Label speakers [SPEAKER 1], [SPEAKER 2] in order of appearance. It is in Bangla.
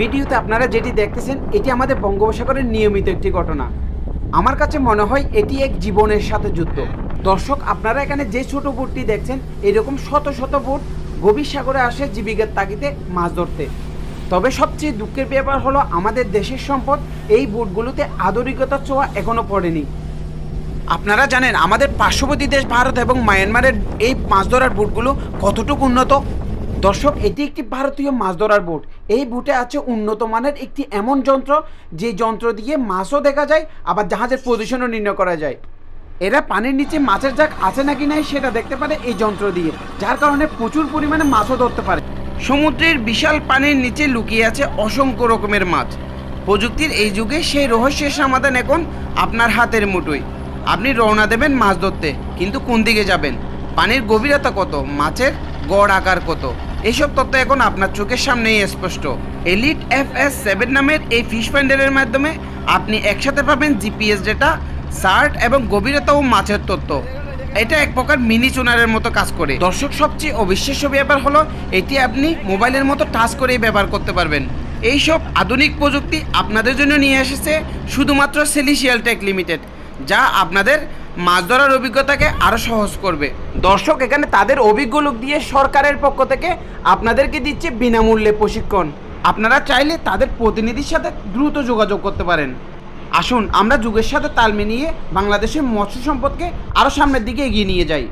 [SPEAKER 1] ভিডিওতে আপনারা যেটি দেখতেছেন, এটি আমাদের বঙ্গোপসাগরের নিয়মিত একটি ঘটনা। আমার কাছে মনে হয় এটি এক জীবনের সাথে যুদ্ধ দর্শক, আপনারা এখানে যে ছোট বোটটি দেখছেন, এরকম শত শত বোট গভীর সাগরে আসে জীবিকার তাগিদে মাছ ধরতে। তবে সবচেয়ে দুঃখের ব্যাপার হলো, আমাদের দেশের সম্পদ এই বোটগুলোতে আদরিকতার ছোঁয়া এখনও পড়েনি। আপনারা জানেন, আমাদের পার্শ্ববর্তী দেশ ভারত এবং মায়ানমারের এই মাছ ধরার বোটগুলো কতটুকু উন্নত? দর্শক, এটি একটি ভারতীয় মাছ ধরার বোট। এই বুটে আছে উন্নত মানের একটি এমন যন্ত্র, যে যন্ত্র দিয়ে মাছও দেখা যায়, আবার জাহাজের পজিশনও নির্ণয় করা যায়। এরা পানির নিচে মাছের জাক আছে নাকি নাই সেটা দেখতে পারে এই যন্ত্র দিয়ে, যার কারণে প্রচুর পরিমাণে মাছও ধরতে পারে। সমুদ্রের বিশাল পানির নিচে লুকিয়ে আছে অসংখ্য রকমের মাছ। প্রযুক্তির এই যুগে সেই রহস্যের সমাধান এখন আপনার হাতের মুঠোয়। আপনি রওনা দেবেন মাছ ধরতে, কিন্তু কোন দিকে যাবেন? পানির গভীরতা কত? মাছের গড় আকার কত? এইসব তথ্য এখন আপনার চোখের সামনেই স্পষ্ট। এলিট এফ এস সেভেন নামের এই ফিশ ফাইন্ডারের মাধ্যমে আপনি একসাথে পাবেন জিপিএস ডেটা সার্ট এবং গভীরতা ও মাছের তথ্য। এটা এক প্রকার মিনি চুনারের মতো কাজ করে। দর্শক, সবচেয়ে অবিশ্বাস্য ব্যাপার হলো এটি আপনি মোবাইলের মতো টাচ করেই ব্যবহার করতে পারবেন। এইসব আধুনিক প্রযুক্তি আপনাদের জন্য নিয়ে এসেছে শুধুমাত্র সেলিশিয়াল টেক লিমিটেড যা আপনাদের মাছ ধরার অভিজ্ঞতাকে আরও সহজ করবে। দর্শক, এখানে তাদের অভিজ্ঞ লোক দিয়ে সরকারের পক্ষ থেকে আপনাদেরকে দিচ্ছে বিনামূল্যে প্রশিক্ষণ। আপনারা চাইলে তাদের প্রতিনিধির সাথে দ্রুত যোগাযোগ করতে পারেন। আসুন, আমরা যুগের সাথে তাল মিলিয়ে বাংলাদেশের মৎস্য সম্পদকে আরও সামনের দিকে এগিয়ে নিয়ে যাই।